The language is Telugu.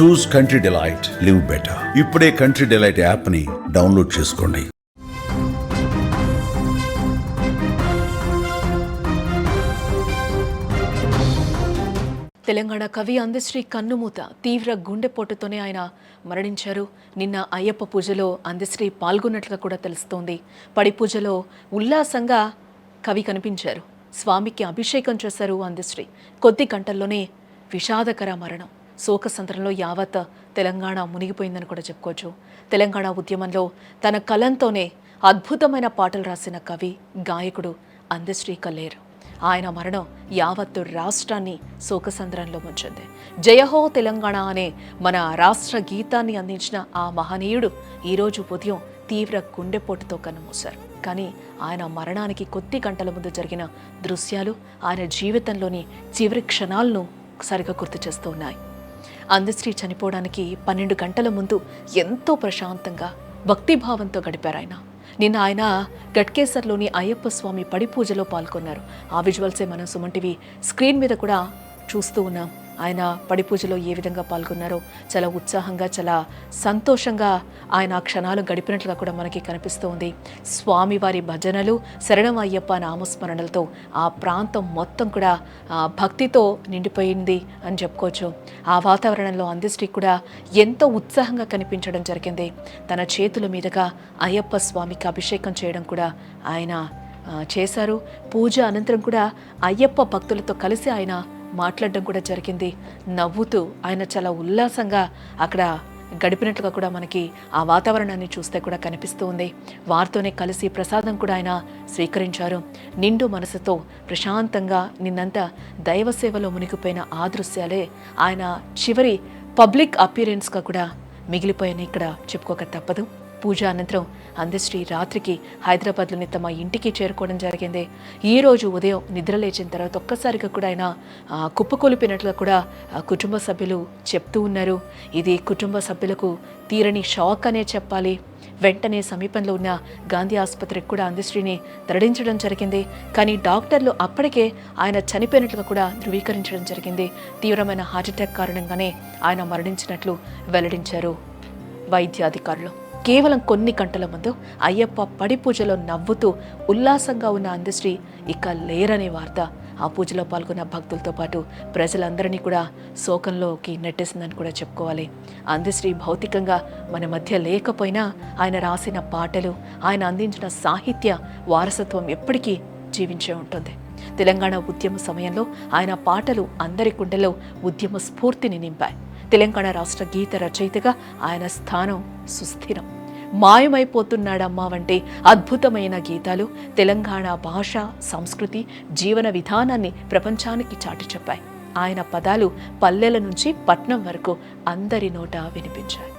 Choose country delight live better ఇప్పుడే కంట్రీ డిలైట్ యాప్ని డౌన్లోడ్ చేసుకోండి. తెలంగాణ కవి అందశ్రీ కన్నుమూత తీవ్ర గుండెపోటుతోనే ఆయన మరణించారు. నిన్న అయ్యప్ప పూజలో అందశ్రీ పాల్గొన్నట్లుగా కూడా తెలుస్తోంది. పడి పూజలో ఉల్లాసంగా కవి కనిపించారు. స్వామికి అభిషేకం చేశారు అందశ్రీ. కొద్ది గంటల్లోనే విషాదకర మరణం. శోకసంద్రంలో యావత్ తెలంగాణ మునిగిపోయిందని కూడా చెప్పుకోవచ్చు. తెలంగాణ ఉద్యమంలో తన కలంతోనే అద్భుతమైన పాటలు రాసిన కవి గాయకుడు అందశ్రీ కల్లేరు. ఆయన మరణం యావత్తు రాష్ట్రాన్ని శోకసంద్రంలో ముంచింది. జయహో తెలంగాణ అనే మన రాష్ట్ర గీతాన్ని అందించిన ఆ మహనీయుడు ఈరోజు ఉదయం తీవ్ర గుండెపోటుతో కన్నుమూశారు. కానీ ఆయన మరణానికి కొద్ది గంటల ముందు జరిగిన దృశ్యాలు ఆయన జీవితంలోని చివరి క్షణాలను సరిగా గుర్తు చేస్తూ ఉన్నాయి. అందశ్రీ చనిపోవడానికి పన్నెండు గంటల ముందు ఎంతో ప్రశాంతంగా భక్తిభావంతో గడిపారు ఆయన. నిన్న ఆయన గట్కేసర్లోని అయ్యప్ప స్వామి పడి పూజలో పాల్గొన్నారు. ఆ విజువల్సే మనం సుమన్ టీవీ స్క్రీన్ మీద కూడా చూస్తూ ఉన్నాం. ఆయన పడిపూజలో ఏ విధంగా పాల్గొన్నారో చాలా ఉత్సాహంగా చాలా సంతోషంగా ఆయన ఆ క్షణాలు గడిపినట్లుగా కూడా మనకి కనిపిస్తూ ఉంది స్వామివారి భజనలు శరణం అయ్యప్ప నామస్మరణలతో ఆ ప్రాంతం మొత్తం కూడా భక్తితో నిండిపోయింది అని చెప్పుకోవచ్చు. ఆ వాతావరణంలో అందిశ్రీ కూడా ఎంతో ఉత్సాహంగా కనిపించడం జరిగింది. తన చేతుల మీదుగా అయ్యప్ప స్వామికి అభిషేకం చేయడం కూడా ఆయన చేశారు. పూజ అనంతరం కూడా అయ్యప్ప భక్తులతో కలిసి ఆయన మాట్లాడడం కూడా జరిగింది. నవ్వుతూ ఆయన చాలా ఉల్లాసంగా అక్కడ గడిపినట్లుగా కూడా మనకి ఆ వాతావరణాన్ని చూస్తే కూడా కనిపిస్తూ ఉంది. వారితోనే కలిసి ప్రసాదం కూడా ఆయన స్వీకరించారు. నిండు మనసుతో ప్రశాంతంగా నిన్నంతా దైవ సేవలో మునిగిపోయిన ఆ దృశ్యాలే ఆయన చివరి పబ్లిక్ అపీరెన్స్గా కూడా మిగిలిపోయాయని ఇక్కడ చెప్పుకోక తప్పదు. పూజ అనంతరం అందశ్రీ రాత్రికి హైదరాబాద్లోని తమ ఇంటికి చేరుకోవడం జరిగింది. ఈ రోజు ఉదయం నిద్ర లేచిన తర్వాత ఒక్కసారిగా కూడా ఆయన ఆ, కూడా కుటుంబ సభ్యులు చెప్తూ ఉన్నారు. ఇది కుటుంబ సభ్యులకు తీరని షాక్ అనే చెప్పాలి. వెంటనే సమీపంలో ఉన్న గాంధీ ఆసుపత్రికి కూడా అందశ్రీని తరలించడం జరిగింది. కానీ డాక్టర్లు అప్పటికే ఆయన చనిపోయినట్లుగా కూడా ధృవీకరించడం జరిగింది. తీవ్రమైన హార్ట్అటాక్ కారణంగానే ఆయన మరణించినట్లు వెల్లడించారు వైద్యాధికారులు. కేవలం కొన్ని గంటల ముందు అయ్యప్ప పడి పూజలో నవ్వుతూ ఉల్లాసంగా ఉన్న అందశ్రీ ఇక లేరనే వార్త. ఆ పూజలో పాల్గొన్న భక్తులతో పాటు ప్రజలందరినీ కూడా శోకంలోకి నెట్టేసిందని కూడా చెప్పుకోవాలి. అందశ్రీ భౌతికంగా మన మధ్య లేకపోయినా ఆయన రాసిన పాటలు ఆయన అందించిన సాహిత్య వారసత్వం ఎప్పటికీ జీవించే ఉంటుంది. తెలంగాణ ఉద్యమ సమయంలో ఆయన పాటలు అందరి గుండెలో ఉద్యమ స్ఫూర్తిని నింపాయి. తెలంగాణ రాష్ట్ర గీత రచయితగా ఆయన స్థానం సుస్థిరం. మాయమైపోతున్నాడమ్మా వంటి అద్భుతమైన గీతాలు తెలంగాణ భాష సంస్కృతి జీవన విధానాన్ని ప్రపంచానికి చాటి చెప్పాయి. ఆయన పదాలు పల్లెల నుంచి పట్నం వరకు అందరి నోట వినిపించాయి.